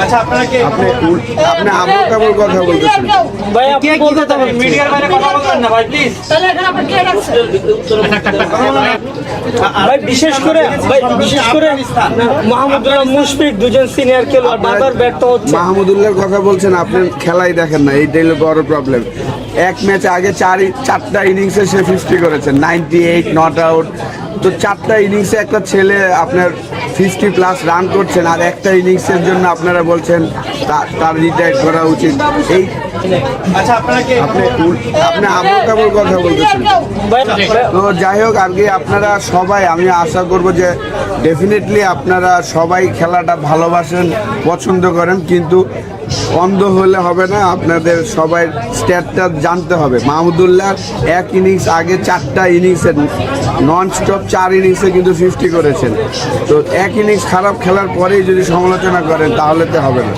আচ্ছা আপনারা কে? আপনি আপনি আবল তাবল কথা বলতেছেন? ভাই আপনি কি বলতে কথা বলেন? মিডিয়ার বাইরে কথা বলবেন না ভাই প্লিজ ভাই বিশেষ করে ভাই বিশেষ করে মাহমুদুল্লাহ মুশফিক দুজন সিনিয়র খেলোয়াড় বারবার ব্যর্থ হচ্ছে। মাহমুদুল্লাহর কথা বলছেন আপনি খেলাই দেখেন না এইটাই বড় প্রবলেম এক ম্যাচে আগে চার চারটা ইনিংসে সে ফিফটি করেছেন নাইনটি এইট নট আউট তো চারটা ইনিংসে একটা ছেলে আপনার ফিফটি প্লাস রান করছেন আর একটা ইনিংসের জন্য আপনারা বলছেন তার রিটায়ার করা উচিত। এই উল- আপনি কথা বলতেছেন। তো যাই হোক, আর কি আপনারা সবাই, আমি আশা করব যে ডেফিনেটলি আপনারা সবাই খেলাটা ভালোবাসেন, পছন্দ করেন, কিন্তু অন্ধ হলে হবে না, আপনাদের সবাই স্ট্যাটটা জানতে হবে। মাহমুদুল্লাহ এক ইনিংস আগে চারটা ইনিংসে নন স্টপ চার ইনিংসে কিন্তু ফিফটি করেছেন। তো এক ইনিংস খারাপ খেলার পরেই যদি সমালোচনা করেন, তাহলে তো হবে না।